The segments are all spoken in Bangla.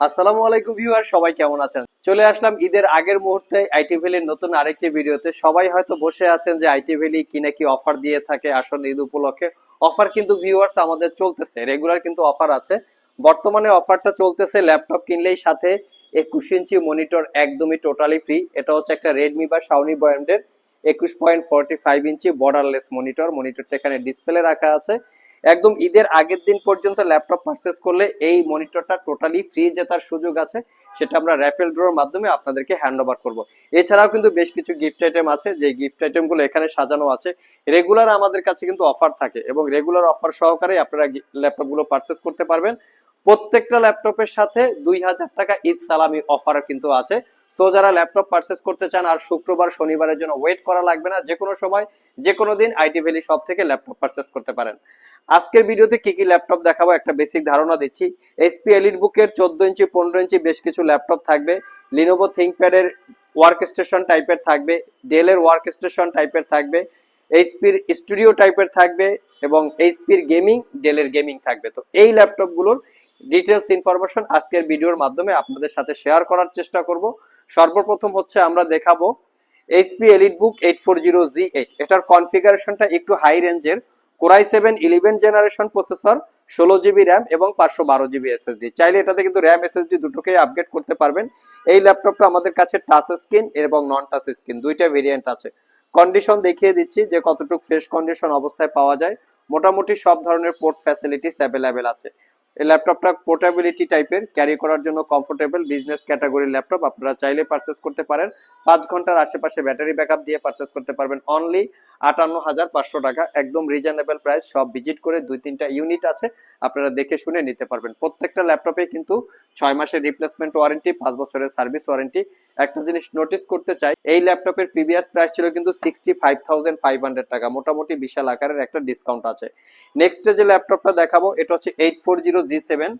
আসসালামু আলাইকুম ভিউয়ার, সবাই কেমন আছেন? চলে আসলাম ঈদের আগের মুহূর্তে আইটি ভ্যালির নতুন আরেকটি ভিডিওতে। সবাই হয়তো বসে আছেন যে আইটি ভ্যালি কি নাকি অফার দিয়ে থাকে আসলে ঈদ উপলক্ষে। অফার কিন্তু ভিউয়ার্স আমাদের চলতেছে, রেগুলার কিন্তু অফার আছে। বর্তমানে অফারটা চলতেছে ল্যাপটপ কিনলেই সাথে একুশ ইঞ্চি মনিটর একদমই টোটালি ফ্রি। এটা হচ্ছে একটা রেডমি বা শাওনি ব্র্যান্ডের একুশ point forty five inch borderless monitor মনিটরটা এখানে ডিসপ্লে রাখা আছে। একদম ঈদের আগের দিন পর্যন্ত ল্যাপটপ পারচেস করলে এই মনিটরটা টোটালি ফ্রি জেতার সুযোগ আছে, সেটা আমরা র্যাফেল ড্রোর মাধ্যমে আপনাদেরকে হ্যান্ড ওভার করব। এছাড়াও কিন্তু বেশ কিছু গিফট আইটেম আছে যে গিফট আইটেমগুলো এখানে সাজানো আছে রেগুলার আমাদের কাছে কিন্তু অফার থাকে এবং রেগুলার অফার সহকারে আপনারা ল্যাপটপগুলো পারচেস করতে পারবেন। প্রত্যেকটা ল্যাপটপের সাথে দুই হাজার টাকা ঈদ সালামি অফার কিন্তু আছে। সো যারা ল্যাপটপ পারচেস করতে চান, আর শুক্রবার, শনিবারের জন্য ওয়েট করা লাগবে না যে কোনো সময় যে কোনো দিন আইটি ভ্যালি শপ থেকে ল্যাপটপ পারচেস করতে পারেন। আজকের ভিডিওতে কি কি ল্যাপটপ দেখাবো একটা বেসিক ধারণা দিচ্ছি। এসপি এলিট বুকের চোদ্দ ইঞ্চি, পনেরো ইঞ্চি বেশ কিছু ল্যাপটপ থাকবে। লিনোভো থিঙ্কপ্যাডের ওয়ার্ক স্টেশন টাইপের থাকবে ডেলের ওয়ার্ক স্টেশন টাইপের থাকবে এইচপির স্টুডিও টাইপের থাকবে এবং এইচপির গেমিং ডেলের গেমিং থাকবে। তো এই ল্যাপটপগুলোর ডিটেলস ইনফরমেশন আজকের ভিডিওর মাধ্যমে আপনাদের সাথে শেয়ার করার চেষ্টা করব। সর্বপ্রথম হচ্ছে আমরা দেখাবো HP EliteBook eight four zero G eight এটার কনফিগারেশনটা একটু হাই রেঞ্জের core i seven, eleven generation processor, ষোলো জিবি র্যাম এবং পাঁচশো বারো জিবি এসএসডি। চাইলে এটাতে কিন্তু র্যাম এসএসডি দুটোকেই আপগ্রেড করতে পারবেন। এই ল্যাপটপটা আমাদের কাছে টাচ স্ক্রিন এবং নন টাচ স্ক্রিন দুইটা ভেরিয়েন্ট আছে। কন্ডিশন দেখিয়ে দিচ্ছি যে কতটুকু ফ্রেশ কন্ডিশন অবস্থায় পাওয়া যায়। মোটামুটি সব ধরনের পোর্ট ফ্যাসিলিটিস অ্যাভেলেবেল আছে। এই ল্যাপটপটা পোর্টেবিলিটি টাইপের ক্যারি করার জন্য কমফোর্টেবল বিজনেস ক্যাটাগরির ল্যাপটপ আপনারা চাইলে পারচেস করতে পারেন। পাঁচ ঘণ্টার আশেপাশে ব্যাটারি ব্যাকআপ দিয়ে পারচেস করতে পারবেন। অনলি আটান্ন হাজার পাঁচশো টাকা, একদম রিজনেবল প্রাইস সব ভিজিট করে দুই তিনটা ইউনিট আছে, আপনারা দেখে শুনে নিতে পারবেন। প্রত্যেকটা ল্যাপটপে কিন্তু ছয় মাসের রিপ্লেসমেন্ট ওয়ারেন্টি পাঁচ বছরের সার্ভিস ওয়ারেন্টি একটা জিনিস নোটিস করতে চাই, এই ল্যাপটপের প্রিভিয়াস প্রাইস ছিল কিন্তু sixty five thousand five hundred টাকা, মোটামুটি বিশাল আকারের একটা ডিসকাউন্ট আছে। নেক্সট যে ল্যাপটপটা দেখাবো, এটা হচ্ছে eight four zero G seven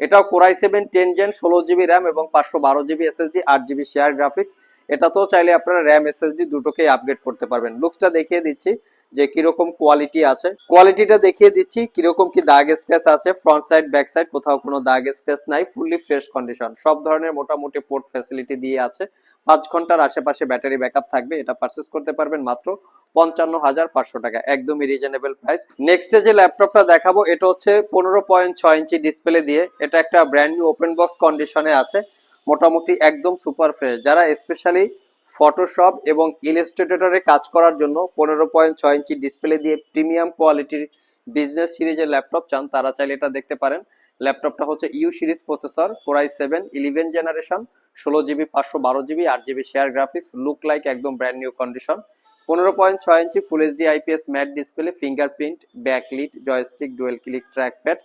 এটাও core i seven ten gen ষোলো জিবি র্যাম এবং পাঁচশো বারো জিবি এসএসডি আট জিবি শেয়ার গ্রাফিক্স এটা তো চাইলে আপনারা র্যাম এসএসডি দুটোকেই আপগ্রেড করতে পারবেন। লুকসটা দেখিয়ে দিচ্ছি যে কীরকম কোয়ালিটি আছে। কোয়ালিটিটা দেখিয়ে দিচ্ছি কীরকম কি দাগ স্ক্র্যাচ আছে ফ্রন্ট সাইড ব্যাক সাইড কোথাও কোনো দাগ স্ক্র্যাচ নাই ফুললি ফ্রেশ কন্ডিশন সব ধরনের মোটামুটি পোর্ট ফ্যাসিলিটি দিয়ে আছে। পাঁচ ঘণ্টার আশেপাশে ব্যাটারি ব্যাকআপ থাকবে, এটা পারচেস করতে পারবেন মাত্র পঞ্চান্ন হাজার পাঁচশো টাকা। একদমই রিজনেবল প্রাইস নেক্সটে যে ল্যাপটপটা দেখাবো, এটা হচ্ছে পনেরো পয়েন্ট ছয় ইঞ্চি ডিসপ্লে দিয়ে। এটা একটা ব্র্যান্ড নিউ ওপেন বক্স কন্ডিশনে আছে। মোটামুটি একদম সুপার ফ্রেশ যারা স্পেশালি ফটোশপ এবং ইলাস্ট্রেটরে কাজ করার জন্য পনেরো পয়েন্ট ছয় ইঞ্চি ডিসপ্লে দিয়ে প্রিমিয়াম কোয়ালিটির বিজনেস সিরিজের ল্যাপটপ চান, তারা চাইলে এটা দেখতে পারেন। ল্যাপটপটা হচ্ছে U series processor core i seven eleven generation ষোলো জিবি পাঁচশো বারো জিবি আট GB share graphics look like একদম ব্র্যান্ড নিউ কন্ডিশন পনেরো পয়েন্ট ছয় inch full HD IPS matte display fingerprint backlit joystick dual click trackpad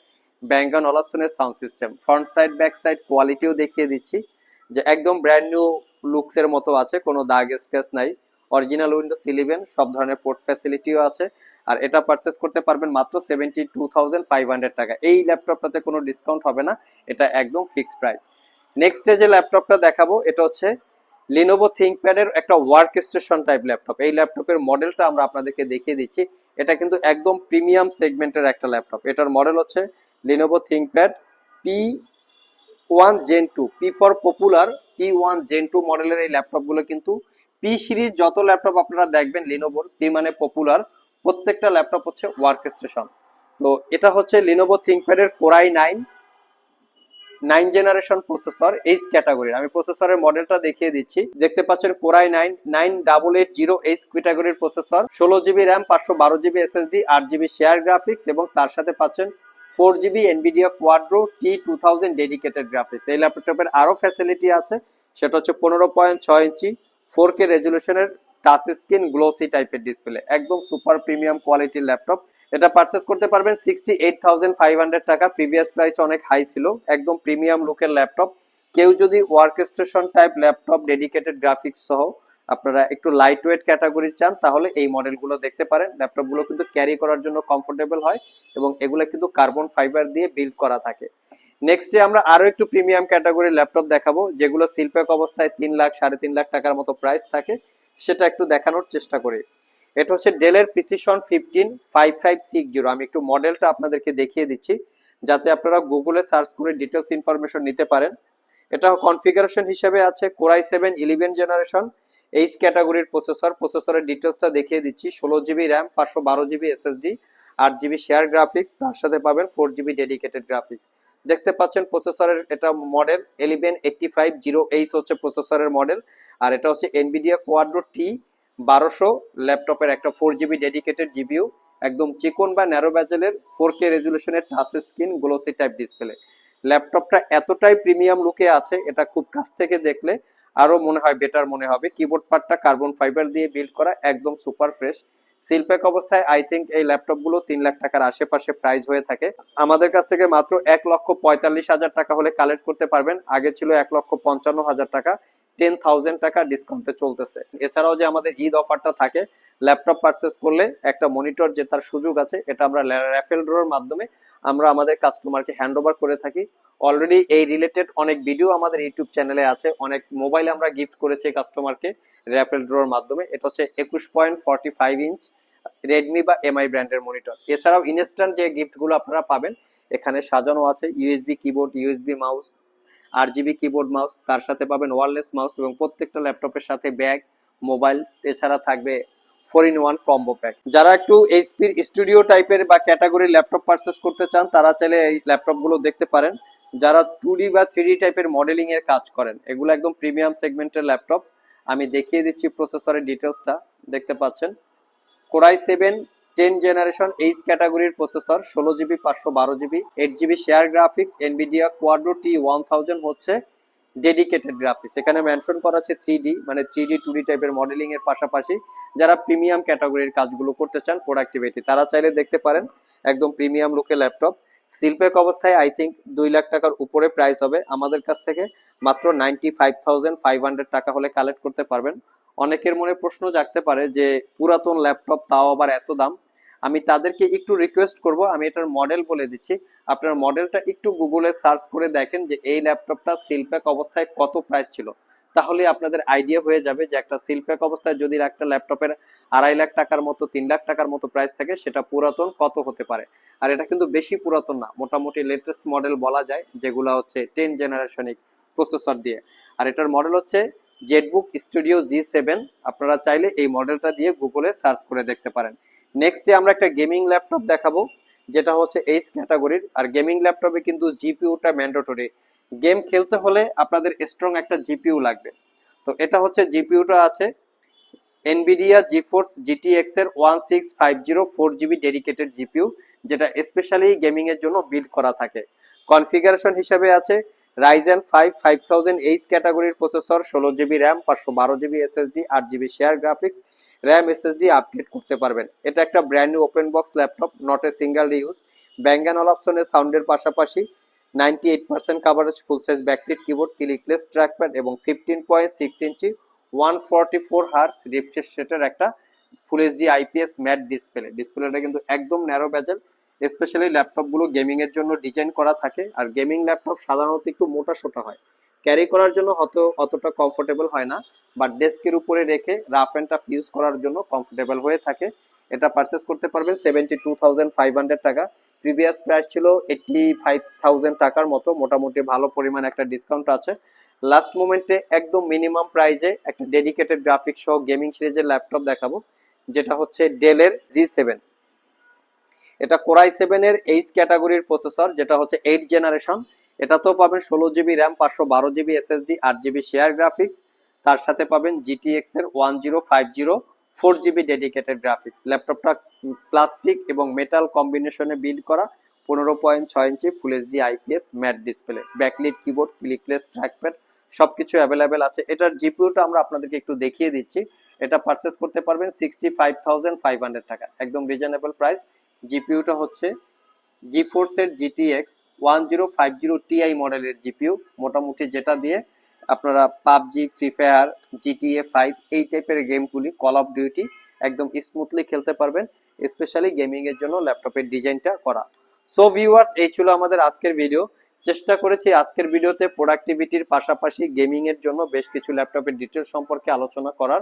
Bang and অলাপসনের sound system. Front side, back side কোয়ালিটিও দেখিয়ে দিচ্ছি যে একদম ব্র্যান্ড নিউ লুকসের মতো আছে, কোনো দাগ স্ক্র্যাচ নাই। অরিজিনাল উইন্ডোজ ইলেভেন, সব ধরনের পোর্ট ফ্যাসিলিটিও আছে। আর এটা পারচেস করতে পারবেন মাত্র seventy two thousand five hundred টাকা। এই ল্যাপটপটাতে কোনো ডিসকাউন্ট হবে না, এটা একদম ফিক্সড প্রাইস নেক্সট যে ল্যাপটপটা দেখাবো, এটা হচ্ছে লিনোভো থিঙ্কপ্যাডের একটা ওয়ার্ক স্টেশন টাইপ ল্যাপটপ। এই ল্যাপটপের মডেলটা আমরা আপনাদেরকে দেখিয়ে দিচ্ছি। এটা কিন্তু একদম প্রিমিয়াম সেগমেন্টের একটা ল্যাপটপ। এটার মডেল হচ্ছে Lenovo ThinkPad P one gen two P for popular P one gen two মডেলের এই ল্যাপটপগুলো কিন্তু পি সিরিজ যত ল্যাপটপ আপনারা দেখবেন লিনোভোর পি মানে পপুলার প্রত্যেকটা ল্যাপটপ হচ্ছে ওয়ার্ক স্টেশন তো এটা হচ্ছে Lenovo থিঙ্কপ্যাডের core i nine nine generation processor H ক্যাটাগরির আমি প্রসেসরের মডেলটা দেখিয়ে দিচ্ছি। দেখতে পাচ্ছেন core i nine nine double eight zero H ক্যাটাগরির প্রসেসর ষোলো জিবি র্যাম পাঁচশো বারো জিবি এসএসডি আট জিবি শেয়ার গ্রাফিক্স এবং তার সাথে পাচ্ছেন four GB Nvidia Quadro T two thousand dedicated graphics এই ল্যাপটপের আরও ফ্যাসিলিটি আছে, সেটা হচ্ছে পনেরো পয়েন্ট ছয় ইঞ্চি ফোর কে রেজলিউশনের টাচ স্ক্রিন গ্লোসি টাইপের ডিসপ্লে একদম সুপার প্রিমিয়াম কোয়ালিটির ল্যাপটপ এটা পারচেস করতে পারবেন sixty eight thousand five hundred টাকা। প্রিভিয়াস প্রাইস অনেক হাই ছিল, একদম প্রিমিয়াম লুকের ল্যাপটপ কেউ যদি work station type laptop dedicated graphics সহ আপনারা একটু লাইট ওয়েট ক্যাটাগরি চান, তাহলে এই মডেলগুলো দেখতে পারেন। ল্যাপটপগুলো কিন্তু ক্যারি করার জন্য কমফোর্টেবল হয় এবং এগুলো কিন্তু কার্বন ফাইবার দিয়ে বিল্ড করা থাকে। নেক্সট ডে আমরা আরও একটু প্রিমিয়াম ক্যাটাগরির ল্যাপটপ দেখাবো, যেগুলো শিল্পক অবস্থায় তিন লাখ, সাড়ে তিন লাখ টাকার মতো প্রাইস থাকে। সেটা একটু দেখানোর চেষ্টা করি। এটা হচ্ছে ডেলের precision fifteen five five six zero আমি একটু মডেলটা আপনাদেরকে দেখিয়ে দিচ্ছি, যাতে আপনারা গুগলে সার্চ করে ডিটেলস ইনফরমেশন নিতে পারেন। এটা কনফিগারেশন হিসেবে আছে core i seven eleven generation H ক্যাটাগরির প্রসেসর প্রসেসরের ডিটেলসটা দেখিয়ে দিচ্ছি। ষোলো জিবি র্যাম পাঁচশো বারো জিবি এসএসডি আট জিবি শেয়ার গ্রাফিক্স তার সাথে পাবেন ফোর জিবি ডেডিকেটেড গ্রাফিক্স দেখতে পাচ্ছেন প্রসেসরের এটা model eleven eighty five zero H হচ্ছে প্রসেসরের মডেল আর এটা হচ্ছে এনবিডিয়া কোয়াড্রো টি বারোশো ল্যাপটপের একটা ফোর জিবি ডেডিকেটেড জিবিউ একদম চিকন বা ন্যারো ব্যাজেলের four K রেজুলেশনের touch screen glossy type display ল্যাপটপটা এতটাই প্রিমিয়াম লুকে আছে, এটা খুব কাছ থেকে দেখলে আরও মনে হয় বেটার মনে হবে। কিবোর্ড পার্টটা কার্বন ফাইবার দিয়ে বিল্ড করা, একদম সুপার ফ্রেশ সিলপ্যাক অবস্থায় আই থিঙ্ক এই ল্যাপটপগুলো তিন লাখ টাকার আশেপাশে প্রাইস হয়ে থাকে। আমাদের কাছ থেকে মাত্র এক লক্ষ পঁয়তাল্লিশ হাজার টাকা হলে কালেক্ট করতে পারবেন। আগে ছিল এক লক্ষ পঞ্চান্ন হাজার টাকা। টেন থাউজেন্ড টাকা ডিসকাউন্টে চলতেছে। এছাড়াও যে আমাদের ঈদ অফারটা থাকে ল্যাপটপ পারচেস করলে একটা মনিটর যে তার সুযোগ আছে, এটা আমরা র্যাফেল ড্রোর মাধ্যমে আমরা আমাদের কাস্টমারকে হ্যান্ড ওভার করে থাকি। অলরেডি এই রিলেটেড অনেক ভিডিও আমাদের ইউটিউব চ্যানেলে আছে। অনেক মোবাইল আমরা গিফট করেছি কাস্টমারকে র্যাফেল ড্রোর মাধ্যমে। এটা হচ্ছে একুশ point forty five inch Redmi বা এমআই ব্র্যান্ডের মনিটর এছাড়াও ইনস্ট্যান্ট যে গিফটগুলো আপনারা পাবেন, এখানে সাজানো আছে ইউএসবি কিবোর্ড ইউএসবি মাউস আর জিবি কিবোর্ড মাউস তার সাথে পাবেন ওয়ারলেস মাউস এবং প্রত্যেকটা ল্যাপটপের সাথে ব্যাগ মোবাইল এছাড়া থাকবে four in one combo pack যারা একটু এইচপির স্টুডিও টাইপের বা ক্যাটাগরির ল্যাপটপ পারচেস করতে চান, তারা চাইলে এই ল্যাপটপগুলো দেখতে পারেন। যারা টু বা থ্রি টাইপের মডেলিং এর কাজ করেন, এগুলো একদম প্রিমিয়াম সেগমেন্টের ল্যাপটপ আমি দেখিয়ে দিচ্ছি প্রসেসরের ডিটেলসটা দেখতে পাচ্ছেন। Core i seven ten generation H ক্যাটাগরির প্রসেসর ষোলো জিবি পাঁচশো বারো GB eight GB share graphics Nvidia Quadro T one thousand হচ্ছে। ডেডিকেটেড গ্রাফিক্স এখানে মেনশন করা আছে থ্রি মানে থ্রি ডি টু ডি টাইপের মডেলিং এর পাশাপাশি যারা প্রিমিয়াম ক্যাটাগরির কাজগুলো করতে চান প্রোডাক্টিভিটি তারা চাইলে দেখতে পারেন একদম প্রিমিয়াম লুকে ল্যাপটপ শিল্পেক অবস্থায় আই থিঙ্ক দুই লাখ টাকার উপরে প্রাইস হবে। আমাদের কাছ থেকে মাত্র ninety five thousand five hundred টাকা হলে কালেক্ট করতে পারবেন। অনেকের মনে প্রশ্ন জাগতে পারে যে পুরাতন ল্যাপটপ তাও আবার এত দাম? আমি তাদেরকে একটু রিকোয়েস্ট করব, আমি এটার মডেল বলে দিচ্ছি। আপনার মডেলটা একটু গুগলে সার্চ করে দেখেন যে এই ল্যাপটপটা সিলপ্যাক অবস্থায় কত প্রাইস ছিল। তাহলে আপনাদের আইডিয়া হয়ে যাবে যে একটা সিলপ্যাক অবস্থায় যদি একটা ল্যাপটপের আড়াই লাখ টাকার মতো, তিন লাখ টাকার মতো প্রাইস থাকে, সেটা পুরাতন কত হতে পারে? আর এটা কিন্তু বেশি পুরাতন না, মোটামুটি লেটেস্ট মডেল বলা যায়, যেগুলো হচ্ছে টেন জেনারেশনিক প্রসেসর দিয়ে। আর এটার মডেল হচ্ছে জেটবুক স্টুডিও জি সেভেন আপনারা চাইলে এই মডেলটা দিয়ে গুগলে সার্চ করে দেখতে পারেন। নেক্সট আমরা একটা গেমিং ল্যাপটপ দেখাবো, যেটা হচ্ছে এইচ ক্যাটাগরির আর গেমিং ল্যাপটপে কিন্তু জিপিউটা ম্যান্ডেটরি গেম খেলতে হলে আপনাদের স্ট্রং একটা জিপিইউ লাগবে। তো এটা হচ্ছে জিপিইউটা আছে। এনবিডিয়া জিফোর্স জিটিএক্স এর one six five zero four GB dedicated GPU যেটা স্পেশালি গেমিং এর জন্য বিল্ড করা থাকে। কনফিগারেশন হিসেবে আছে Ryzen five five thousand H ক্যাটাগরির প্রসেসর ষোলো জিবি র্যাম পাঁচশো বারো জিবি এসএসডি আট GB share graphics RAM SSD upgrade করতে পারবেন। এটা একটা brand new open box laptop not a single use Bang and all অপশনের সাউন্ডের পাশাপাশি ninety eight percent coverage full size backlit keyboard clickless trackpad এবং fifteen point six inch one forty four hertz refresh রেটের একটা full HD IPS matte display ডিসপ্লেটা কিন্তু একদম ন্যারো ব্যাজেল স্পেশালি ল্যাপটপগুলো গেমিং এর জন্য ডিজাইন করা থাকে। আর গেমিং ল্যাপটপ সাধারণত একটু মোটা সোটা হয়। ক্যারি করার জন্য হত অতটা কমফোর্টেবল হয় না বাট ডেস্কের উপরে রেখে রাফ অ্যান্ড টাফ ইউজ করার জন্য কমফোর্টেবল হয়ে থাকে। এটা পারচেস করতে পারবেন seventy two thousand five hundred টাকা। প্রিভিয়াস প্রাইস ছিল এইটটি ফাইভ থাউজেন্ড টাকার মতো, মোটামুটি ভালো পরিমাণ একটা ডিসকাউন্ট আছে। লাস্ট মোমেন্টে একদম মিনিমাম প্রাইজে একটা ডেডিকেটেড গ্রাফিক্স সহ গেমিং সিরিজের ল্যাপটপ দেখাবো, যেটা হচ্ছে ডেলের জি সেভেন এটা কোরাই সেভেনের এইচ ক্যাটাগরির প্রসেসর যেটা হচ্ছে এইট জেনারেশন এটাতেও পাবেন ষোলো জিবি র্যাম, পাঁচশো বারো জিবি এসএসডি, আট জিবি শেয়ার গ্রাফিক্স তার সাথে পাবেন জিটিএক্স এর one zero five zero four GB dedicated graphics ল্যাপটপটা প্লাস্টিক এবং মেটাল কম্বিনেশনে বিল্ড করা, পনেরো পয়েন্ট ছয় inch full HD IPS matte display backlit keyboard clickless trackpad সব কিছু অ্যাভেলেবেল আছে। এটার জিপিউটা আমরা আপনাদেরকে একটু দেখিয়ে দিচ্ছি। এটা পারচেস করতে পারবেন sixty five thousand five hundred টাকা। একদম রিজনেবল প্রাইস জিপিউটা হচ্ছে জি ফোর্সের GTX one zero five zero Ti মডেলের জিপিউ মোটামুটি যেটা দিয়ে আপনারা PUBG free fire GTA five এই টাইপের গেমগুলি কল অফ ডিউটি একদম স্মুথলি খেলতে পারবেন স্পেশালি গেমিং এর জন্য ল্যাপটপের ডিজাইনটা করা। সো ভিউয়ার্স এই ছিল আমাদের আজকের ভিডিও চেষ্টা করেছি আজকের ভিডিওতে প্রোডাক্টিভিটির পাশাপাশি গেমিং এর জন্য বেশ কিছু ল্যাপটপের ডিটেলস সম্পর্কে আলোচনা করার।